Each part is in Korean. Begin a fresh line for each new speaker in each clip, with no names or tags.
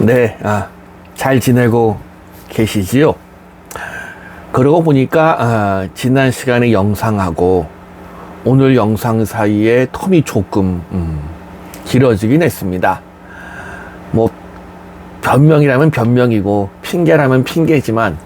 네, 아, 잘 지내고 계시지요? 그러고 보니까 아, 지난 시간에 영상하고 오늘 영상 사이에 텀이 조금 음, 길어지긴 했습니다. 뭐 변명이라면 변명이고 핑계라면 핑계지만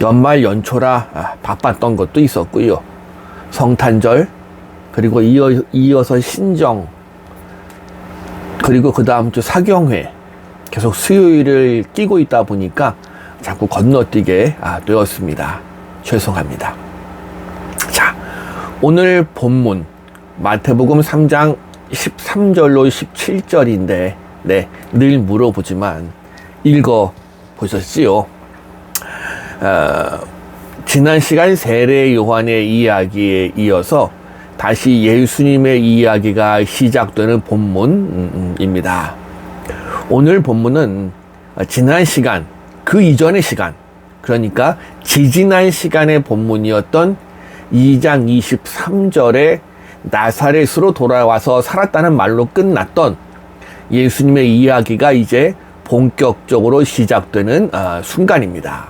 연말 연초라 아, 바빴던 것도 있었고요. 성탄절 그리고 이어, 이어서 신정 그리고 그 다음 주 사경회 계속 수요일을 끼고 있다 보니까 자꾸 건너뛰게 아, 되었습니다. 죄송합니다. 자, 오늘 본문 마태복음 3장 13절로 17절인데 네, 늘 물어보지만 읽어 보셨지요? 어, 지난 시간 세례 요한의 이야기에 이어서 다시 예수님의 이야기가 시작되는 본문입니다. 오늘 본문은 지난 시간, 그 이전의 시간, 그러니까 지지난 시간의 본문이었던 2장 23절에 나사렛으로 돌아와서 살았다는 말로 끝났던 예수님의 이야기가 이제 본격적으로 시작되는 아, 순간입니다.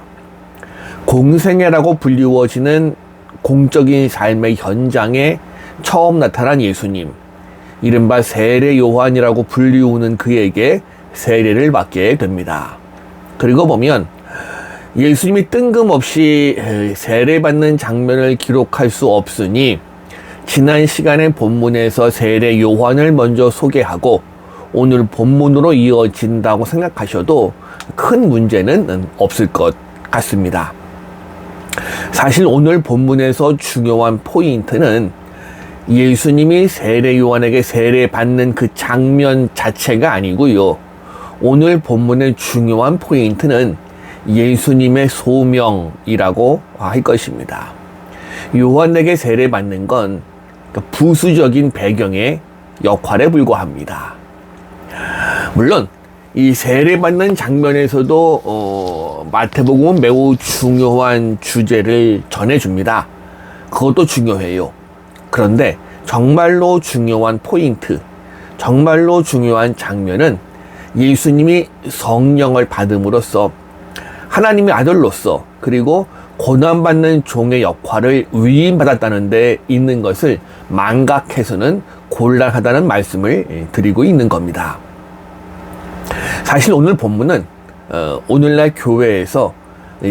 공생애라고 불리워지는 공적인 삶의 현장에 처음 나타난 예수님, 이른바 세례 요한이라고 불리우는 그에게 세례를 받게 됩니다. 그리고 보면 예수님이 뜬금없이 세례받는 장면을 기록할 수 없으니 지난 시간의 본문에서 세례 요한을 먼저 소개하고 오늘 본문으로 이어진다고 생각하셔도 큰 문제는 없을 것 같습니다. 사실 오늘 본문에서 중요한 포인트는 예수님이 세례 요한에게 세례 받는 그 장면 자체가 아니고요. 오늘 본문의 중요한 포인트는 예수님의 소명이라고 할 것입니다. 요한에게 세례 받는 건그 부수적인 배경의 역할에 불과합니다. 물론 이 세례 받는 장면에서도 어, 마태복음은 매우 중요한 주제를 전해줍니다. 그것도 중요해요. 그런데 정말로 중요한 포인트, 정말로 중요한 장면은 예수님이 성령을 받음으로써 하나님의 아들로서 그리고 고난받는 종의 역할을 위임받았다는 데 있는 것을 망각해서는 곤란하다는 말씀을 드리고 있는 겁니다. 사실 오늘 본문은 어, 오늘날 교회에서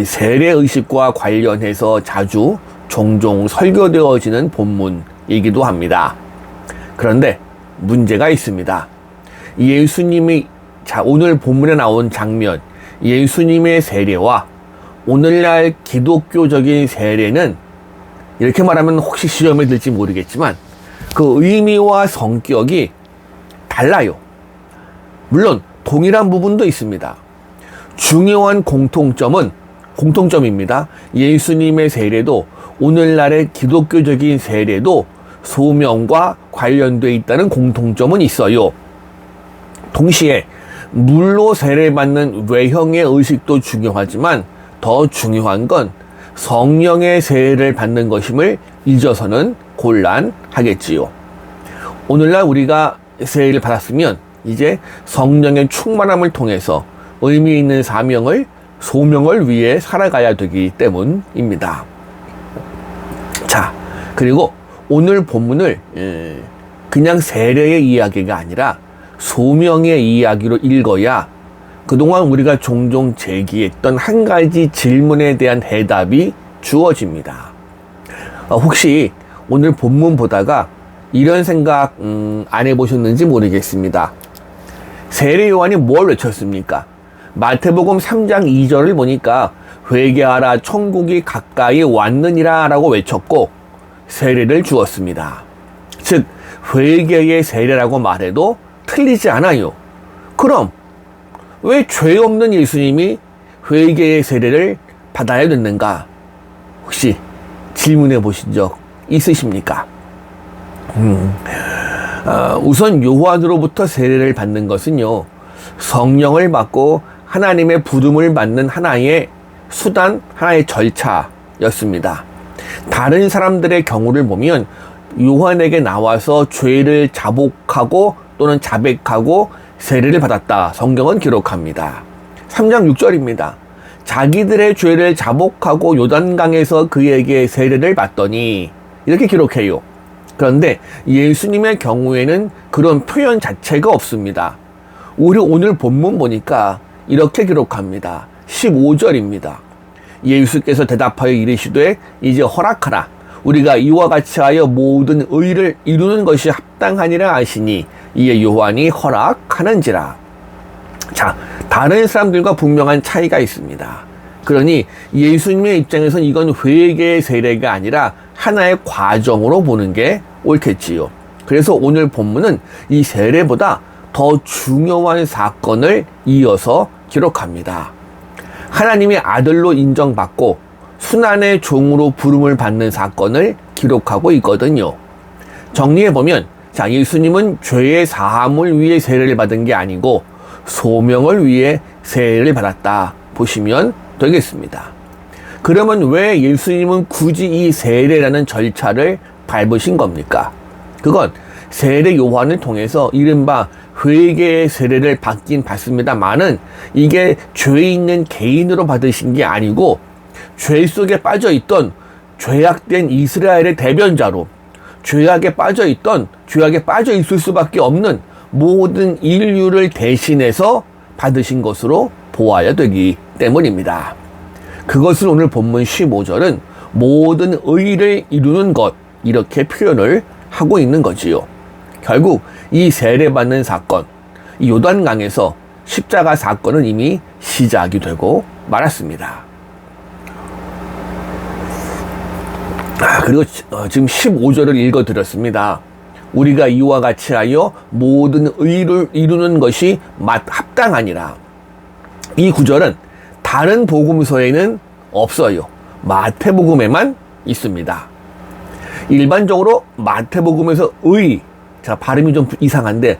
세례 의식과 관련해서 자주 종종 설교되어지는 본문이기도 합니다. 그런데 문제가 있습니다. 예수님이 자 오늘 본문에 나온 장면 예수님의 세례와 오늘날 기독교적인 세례는 이렇게 말하면 혹시 시험에 들지 모르겠지만 그 의미와 성격이 달라요. 물론 동일한 부분도 있습니다. 중요한 공통점은 공통점입니다. 예수님의 세례도 오늘날의 기독교적인 세례도 소명과 관련되어 있다는 공통점은 있어요. 동시에 물로 세례받는 외형의 의식도 중요하지만 더 중요한 건 성령의 세례를 받는 것임을 잊어서는 곤란하겠지요. 오늘날 우리가 세례를 받았으면 이제 성령의 충만함을 통해서 의미 있는 사명을 소명을 위해 살아가야 되기 때문입니다. 자, 그리고 오늘 본문을 예, 그냥 세례의 이야기가 아니라 소명의 이야기로 읽어야 그동안 우리가 종종 제기했던 한 가지 질문에 대한 대답이 주어집니다. 어, 혹시 오늘 본문 보다가 이런 생각 음, 안 해보셨는지 모르겠습니다. 세례 요한이 뭘 외쳤습니까? 마태복음 3장 2절을 보니까 회개하라 천국이 가까이 왔느니라 라고 외쳤고 세례를 주었습니다. 즉 회개의 세례라고 말해도 틀리지 않아요. 그럼 왜 죄 없는 예수님이 회개의 세례를 받아야 됐는가? 혹시 질문해 보신 적 있으십니까? 음, 어, 우선 요한으로부터 세례를 받는 것은요, 성령을 받고 하나님의 부름을 받는 하나의 수단, 하나의 절차였습니다. 다른 사람들의 경우를 보면 요한에게 나와서 죄를 자복하고 또는 자백하고 세례를 받았다. 성경은 기록합니다. 3장 6절입니다. 자기들의 죄를 자복하고 요단강에서 그에게 세례를 받더니 이렇게 기록해요. 그런데 예수님의 경우에는 그런 표현 자체가 없습니다. 우리 오늘 본문 보니까 이렇게 기록합니다. 15절입니다. 예수께서 대답하여 이르시되 이제 허락하라. 우리가 이와 같이 하여 모든 의를 이루는 것이 합당하니라 하시니 이에 요한이 허락하는지라. 자, 다른 사람들과 분명한 차이가 있습니다. 그러니 예수님의 입장에선 이건 회개의 세례가 아니라 하나의 과정으로 보는 게 옳겠지요. 그래서 오늘 본문은 이 세례보다 더 중요한 사건을 이어서 기록합니다. 하나님의 아들로 인정받고 순환의 종으로 부름을 받는 사건을 기록하고 있거든요. 정리해보면, 자, 예수님은 죄의 사함을 위해 세례를 받은 게 아니고 소명을 위해 세례를 받았다. 보시면 되겠습니다. 그러면 왜 예수님은 굳이 이 세례라는 절차를 밟으신 겁니까? 그건 세례 요한을 통해서 이른바 회개의 세례를 받긴 받습니다만은 이게 죄 있는 개인으로 받으신 게 아니고 죄 속에 빠져 있던 죄악된 이스라엘의 대변자로 죄악에 빠져 있던 죄악에 빠져 있을 수밖에 없는 모든 인류를 대신해서 받으신 것으로 보아야 되기 때문입니다. 그것을 오늘 본문 15절은 모든 의를 이루는 것 이렇게 표현을 하고 있는 거지요. 결국 이 세례받는 사건, 이 요단강에서 십자가 사건은 이미 시작이 되고 말았습니다. 아, 그리고 어, 지금 15절을 읽어 드렸습니다. 우리가 이와 같이 하여 모든 의를 이루는 것이 맞 합당하니라. 이 구절은 다른 복음서에는 없어요. 마태복음에만 있습니다. 일반적으로 마태복음에서 의, 자, 발음이 좀 이상한데,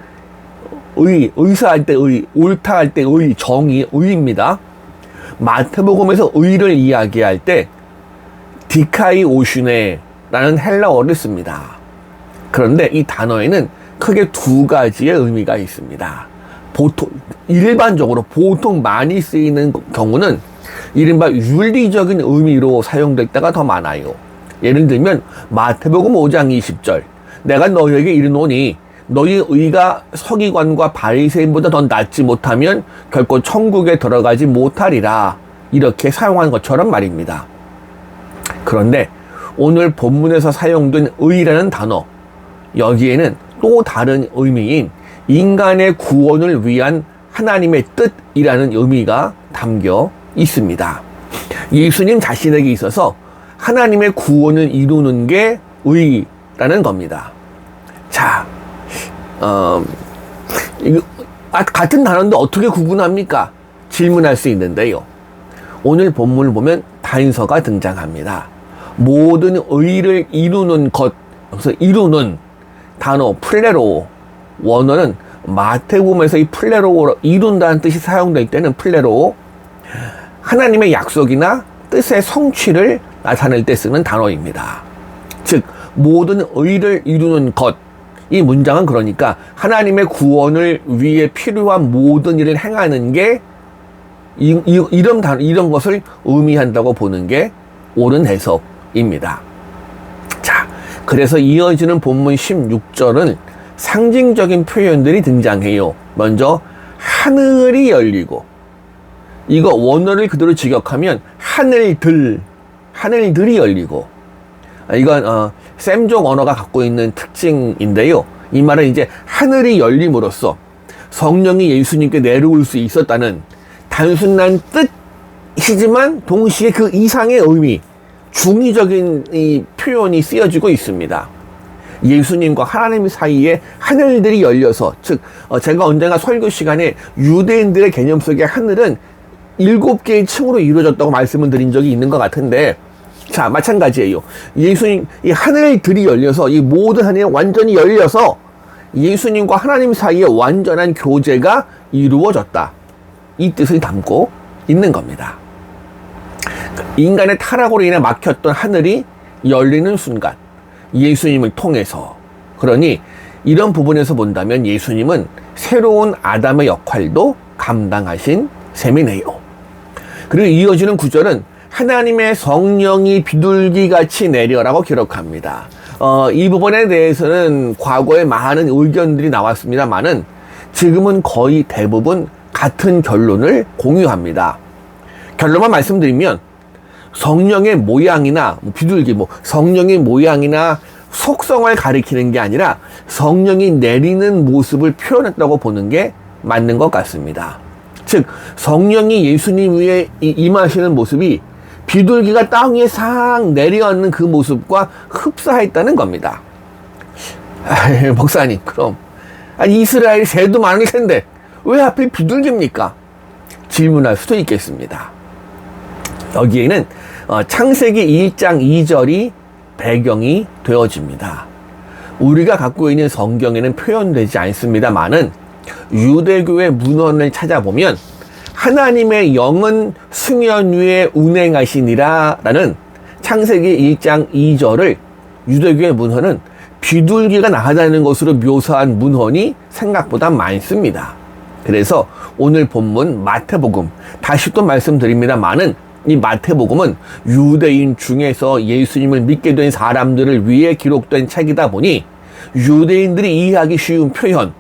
의, 의사할 때 의, 옳다 할 때 의, 정의, 의입니다. 마태복음에서 의를 이야기할 때, 디카이 오슈네라는 헬라어를 씁니다. 그런데 이 단어에는 크게 두 가지의 의미가 있습니다. 보통, 일반적으로 보통 많이 쓰이는 경우는 이른바 윤리적인 의미로 사용될 때가 더 많아요. 예를 들면 마태복음 5장 20절 내가 너희에게 이르노니 너희 의가 서기관과 바리새인보다 더 낫지 못하면 결코 천국에 들어가지 못하리라 이렇게 사용한 것처럼 말입니다. 그런데 오늘 본문에서 사용된 의라는 단어 여기에는 또 다른 의미인 인간의 구원을 위한 하나님의 뜻이라는 의미가 담겨 있습니다. 예수님 자신에게 있어서 하나님의 구원을 이루는 게 의라는 겁니다. 자, 어, 같은 단어인데 어떻게 구분합니까? 질문할 수 있는데요. 오늘 본문을 보면 단서가 등장합니다. 모든 의를 이루는 것, 그래서 이루는 단어 플레로 원어는 마태복음에서 이 플레로 이룬다는 뜻이 사용될 때는 플레로 하나님의 약속이나 뜻의 성취를 나타낼 때 쓰는 단어입니다. 즉 모든 의를 이루는 것. 이 문장은 그러니까 하나님의 구원을 위해 필요한 모든 일을 행하는 게 이, 이, 이런 단 이런 것을 의미한다고 보는 게 옳은 해석 입니다. 자, 그래서 이어지는 본문 16절은 상징적인 표현들이 등장해요. 먼저 하늘이 열리고 이거 원어를 그대로 직역하면 하늘들 하늘들이 열리고 이건 어, 샘족 언어가 갖고 있는 특징인데요. 이 말은 이제 하늘이 열림으로써 성령이 예수님께 내려올 수 있었다는 단순한 뜻이지만 동시에 그 이상의 의미, 중의적인 이 표현이 쓰여지고 있습니다. 예수님과 하나님 사이에 하늘들이 열려서 즉 어, 제가 언젠가 설교 시간에 유대인들의 개념 속에 하늘은 일곱 개의 층으로 이루어졌다고 말씀을 드린 적이 있는 것 같은데 자 마찬가지예요. 예수님 이 하늘들이 열려서 이 모든 하늘이 완전히 열려서 예수님과 하나님 사이에 완전한 교제가 이루어졌다. 이 뜻을 담고 있는 겁니다 인간의 타락으로 인해 막혔던 하늘이 열리는 순간 예수님을 통해서 그러니 이런 부분에서 본다면 예수님은 새로운 아담의 역할도 감당하신 셈이네요. 그리고 이어지는 구절은 하나님의 성령이 비둘기 같이 내려라고 기록합니다. 어, 이 부분에 대해서는 과거에 많은 의견들이 나왔습니다만은 지금은 거의 대부분 같은 결론을 공유합니다. 결론만 말씀드리면 성령의 모양이나 뭐 비둘기 뭐 성령의 모양이나 속성을 가리키는 게 아니라 성령이 내리는 모습을 표현했다고 보는 게 맞는 것 같습니다. 즉 성령이 예수님 위에 이- 임하시는 모습이 비둘기가 땅 위에 싹 내려앉는 그 모습과 흡사했다는 겁니다. 목사님 그럼 이스라엘 새도 많을 텐데 왜 하필 비둘기입니까? 질문할 수도 있겠습니다. 여기에는 어, 창세기 1장 2절이 배경이 되어집니다. 우리가 갖고 있는 성경에는 표현되지 않습니다만은 유대교의 문헌을 찾아보면 하나님의 영은 승연 위에 운행하시니라 라는 창세기 1장 2절을 유대교의 문헌은 비둘기가 나가다는 것으로 묘사한 문헌이 생각보다 많습니다. 그래서 오늘 본문 마태복음 다시 또 말씀드립니다만은 이 마태복음은 유대인 중에서 예수님을 믿게 된 사람들을 위해 기록된 책이다 보니 유대인들이 이해하기 쉬운 표현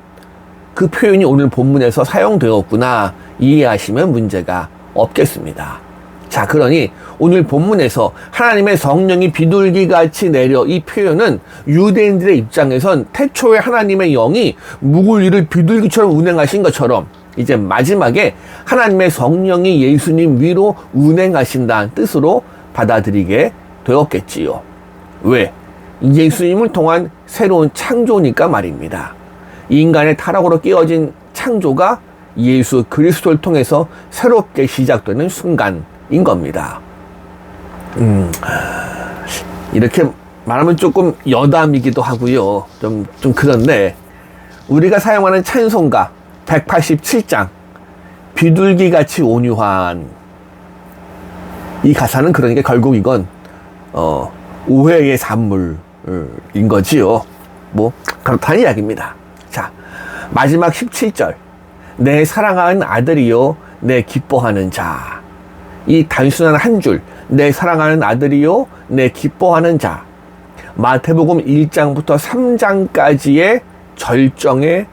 그 표현이 오늘 본문에서 사용되었구나 이해하시면 문제가 없겠습니다. 자, 그러니 오늘 본문에서 하나님의 성령이 비둘기 같이 내려 이 표현은 유대인들의 입장에선 태초에 하나님의 영이 일을 비둘기처럼 운행하신 것처럼 이제 마지막에 하나님의 성령이 예수님 위로 운행하신다는 뜻으로 받아들이게 되었겠지요. 왜? 예수님을 통한 새로운 창조니까 말입니다. 인간의 타락으로 깨어진 창조가 예수 그리스도를 통해서 새롭게 시작되는 순간인 겁니다. 음, 이렇게 말하면 조금 여담이기도 하고요. 좀, 좀 그런데 우리가 사용하는 찬송가 187장. 비둘기 같이 온유한 이 가사는 그러니까 결국 이건 어, 오해의 산물인 거지요. 뭐 그렇다는 이야기입니다. 자 마지막 17절. 내 사랑하는 아들이요 내 기뻐하는 자. 이 단순한 한 줄. 내 사랑하는 아들이요 내 기뻐하는 자. 마태복음 1장부터 3장까지의 절정에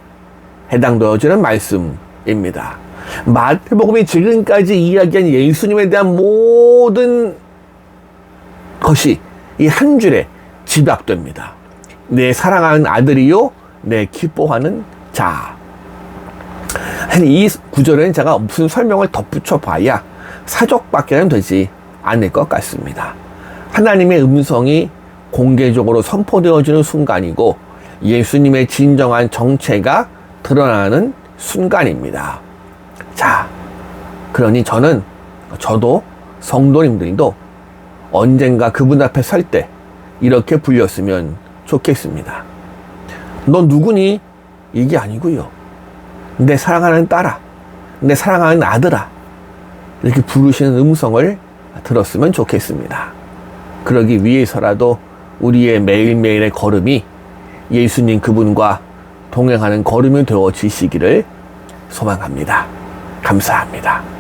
해당되어지는 말씀입니다. 마태복음이 지금까지 이야기한 예수님에 대한 모든 것이 이 한 줄에 집약됩니다. 내 사랑하는 아들이요, 내 기뻐하는 자. 이 구절에는 제가 무슨 설명을 덧붙여 봐야 사족밖에는 되지 않을 것 같습니다. 하나님의 음성이 공개적으로 선포되어지는 순간이고 예수님의 진정한 정체가 드러나는 순간입니다. 자, 그러니 저는, 저도 성도님들도 언젠가 그분 앞에 설 때 이렇게 불렸으면 좋겠습니다. 너 누구니? 이게 아니고요. 내 사랑하는 딸아, 내 사랑하는 아들아. 이렇게 부르시는 음성을 들었으면 좋겠습니다. 그러기 위해서라도 우리의 매일매일의 걸음이 예수님 그분과 동행하는 걸음이 되어지시기를 소망합니다. 감사합니다.